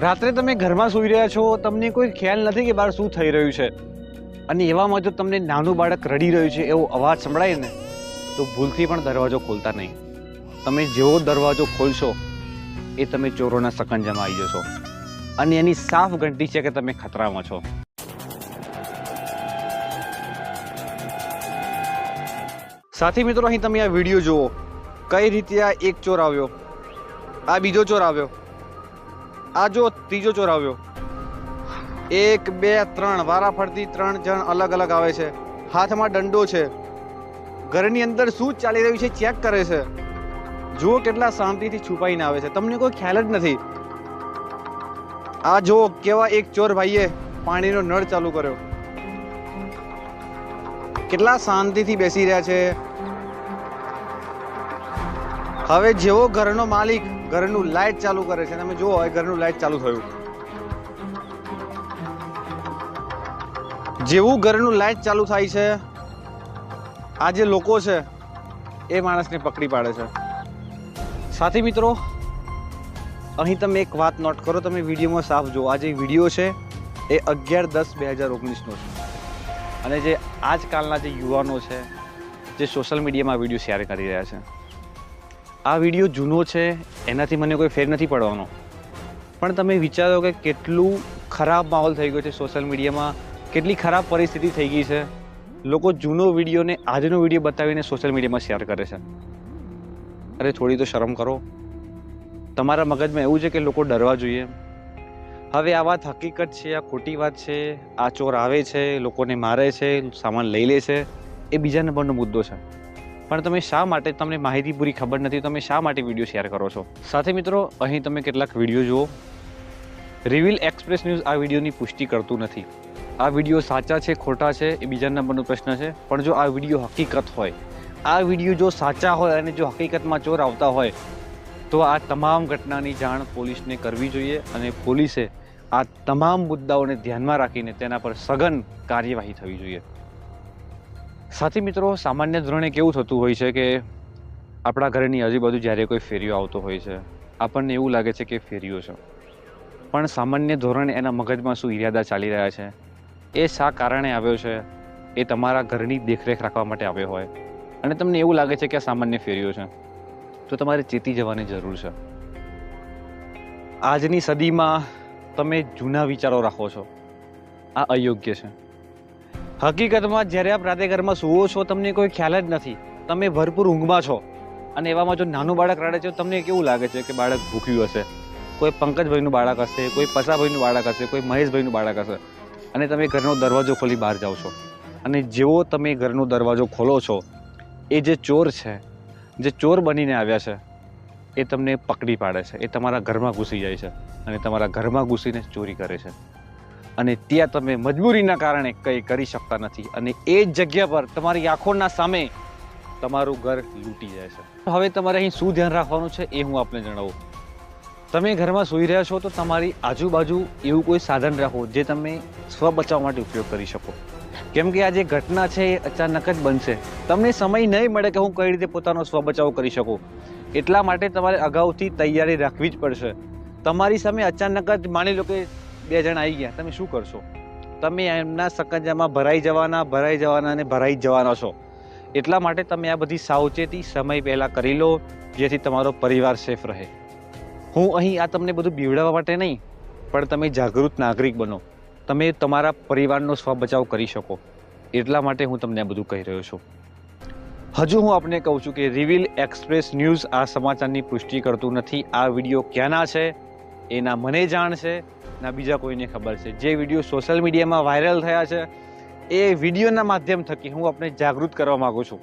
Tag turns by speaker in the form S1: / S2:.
S1: રાત્રે તમે ઘરમાં સૂઈ રહ્યા છો, તમને કોઈ ખ્યાલ નથી કે બહાર શું થઈ રહ્યું છે. અને એવામાં જો તમને નાનું બાળક રડી રહ્યું છે એવો અવાજ સંભળાય ને, તો ભૂલથી પણ દરવાજો ખોલતા નહીં. તમે જેવો દરવાજો ખોલશો, એ તમે ચોરોના સકંજામાં આવી જશો. અને એની સાફ ઘંટી છે કે તમે ખતરામાં છો. સાથી મિત્રો, અહીં તમે આ વીડિયો જુઓ. કઈ રીતે આ એક ચોર આવ્યો? આ બીજો ચોર આવ્યો. આ જો ત્રીજો ચોર આવ્યો. એક, બે, ત્રણ વારા ફરતી ત્રણ જણ અલગ અલગ આવે છે. હાથમાં દંડો છે. ઘરની અંદર શું ચાલી રહ્યું છે ચેક કરે છે. જુઓ કેટલા શાંતિથી છુપાઈને આવે છે. તમને કોઈ ખ્યાલ જ નથી. આ જો કેવા એક ચોર ભાઈએ પાણીનો નળ ચાલુ કર્યો. કેટલા શાંતિથી બેસી રહ્યા છે. હવે જેવો ઘરનો માલિક ઘરનું લાઇટ ચાલુ કરે છે. તમે જુઓ હવે ઘરનું લાઇટ ચાલુ થયું. જેવું ઘરનું લાઇટ ચાલુ થાય છે, આ જે લોકો છે, એ માણસને પકડી પાડે છે. સાથી મિત્રો, અહીં તમે એક વાત નોટ કરો, તમે વિડીયોમાં સાફ જુઓ. આ જે વીડિયો છે, એ અગિયાર દસ બે હજાર ઓગણીસનો છે. અને જે આજકાલના જે યુવાનો છે, જે સોશિયલ મીડિયામાં વીડિયો શેર કરી રહ્યા છે. આ વીડિયો જૂનો છે, એનાથી મને કોઈ ફેર નથી પડવાનો. પણ તમે વિચારો કે કેટલું ખરાબ માહોલ થઈ ગયો છે સોશિયલ મીડિયામાં, કેટલી ખરાબ પરિસ્થિતિ થઈ ગઈ છે. લોકો જૂનો વિડીયોને, આજનો વીડિયો બતાવીને સોશિયલ મીડિયામાં શેર કરે છે. અરે થોડી તો શરમ કરો. તમારા મગજમાં એવું છે કે લોકો ડરવા જોઈએ. હવે આ વાત હકીકત છે, આ ખોટી વાત છે, આ ચોર આવે છે, લોકોને મારે છે, સામાન લઈ લે છે, એ બીજા નંબરનો મુદ્દો છે. પણ તમે શા માટે તમને માહિતી પૂરી ખબર નથી? તમે શા માટે વીડિયો શેર કરો છો? સાથે મિત્રો, અહીં તમે કેટલાક વીડિયો જુઓ. રિવિલ એક્સપ્રેસ ન્યૂઝ આ વિડીયોની પુષ્ટિ કરતું નથી. આ વીડિયો સાચા છે, ખોટા છે, એ બીજા નંબરનો પ્રશ્ન છે. પણ જો આ વીડિયો હકીકત હોય, આ વીડિયો જો સાચા હોય અને જો હકીકતમાં ચોર આવતા હોય, તો આ તમામ ઘટનાની જાણ પોલીસને કરવી જોઈએ અને પોલીસે આ તમામ મુદ્દાઓને ધ્યાનમાં રાખીને તેના પર સઘન કાર્યવાહી થવી જોઈએ. સાથી મિત્રો, સામાન્ય ધોરણે કેવું થતું હોય છે કે આપણા ઘરની આજુબાજુ જ્યારે કોઈ ફેરીઓ આવતો હોય છે, આપણને એવું લાગે છે કે ફેરીઓ છે. પણ સામાન્ય ધોરણે એના મગજમાં શું ઇરાદા ચાલી રહ્યા છે? એ શા કારણે આવ્યો છે? એ તમારા ઘરની દેખરેખ રાખવા માટે આવ્યો હોય. અને તમને એવું લાગે છે કે આ સામાન્ય ફેરીઓ છે. તો તમારે ચેતી જવાની જરૂર છે. આજની સદીમાં તમે જૂના વિચારો રાખો છો. આ અયોગ્ય છે. હકીકતમાં જ્યારે આપ રાતે ઘરમાં સુવો છો, તમને કોઈ ખ્યાલ જ નથી. તમે ભરપૂર ઊંઘમાં છો. અને એવામાં જો નાનું બાળક રડે છે તમને કેવું લાગે છે કે બાળક ભૂખ્યું હશે? કોઈ પંકજભાઈનું બાળક હશે, કોઈ પસાભાઈનું બાળક હશે, કોઈ મહેશભાઈનું બાળક હશે. અને તમે ઘરનો દરવાજો ખોલી બહાર જાઓ છો. અને જેવો તમે ઘરનો દરવાજો ખોલો છો, એ જે ચોર છે, જે ચોર બનીને આવ્યા છે, એ તમને પકડી પાડે છે. એ તમારા ઘરમાં ઘૂસી જાય છે અને તમારા ઘરમાં ઘૂસીને ચોરી કરે છે. અને ત્યાં તમે મજબૂરીના કારણે કંઈ કરી શકતા નથી. અને એ જ જગ્યા પર તમારી આંખોના સામે તમારું ઘર લૂંટી જાય છે. હવે તમારે અહીં શું ધ્યાન રાખવાનું છે એ હું આપને જણાવું. તમે ઘરમાં સૂઈ રહ્યા છો તો તમારી આજુબાજુ એવું કોઈ સાધન રાખો જે તમે સ્વ બચાવ માટે ઉપયોગ કરી શકો. કેમ કે આ જે ઘટના છે એ અચાનક જ બનશે. તમને સમય નહીં મળે કે હું કઈ રીતે પોતાનો સ્વ બચાવ કરી શકું. એટલા માટે તમારે અગાઉથી તૈયારી રાખવી જ પડશે. તમારી સામે અચાનક જ માની લો કે બે જણ આવી ગયા. તમે શું કરશો? તમે એમના સકંજામાં ભરાઈ જવાના ભરાઈ જવાના અને ભરાઈ જવાના છો. એટલા માટે તમે આ બધી સાવચેતી સમય પહેલાં કરી લો, જેથી તમારો પરિવાર સેફ રહે. હું અહીં આ તમને બધું બીવડાવવા માટે નહીં, પણ તમે જાગૃત નાગરિક બનો. તમે તમારા પરિવારનો સ્વ બચાવ કરી શકો. એટલા માટે હું તમને આ બધું કહી રહ્યો છું. હજુ હું આપને કહું છું કે રિવિલ એક્સપ્રેસ ન્યૂઝ આ સમાચારની પુષ્ટિ કરતું નથી. આ વીડિયો ક્યાંના છે? એના મને જાણ છે, ના બીજા કોઈને ખબર છે. જે વીડિયો સોશિયલ મીડિયામાં વાયરલ થયા છે, એ વિડીયોના માધ્યમ થકી હું આપને જાગૃત કરવા માગું છું.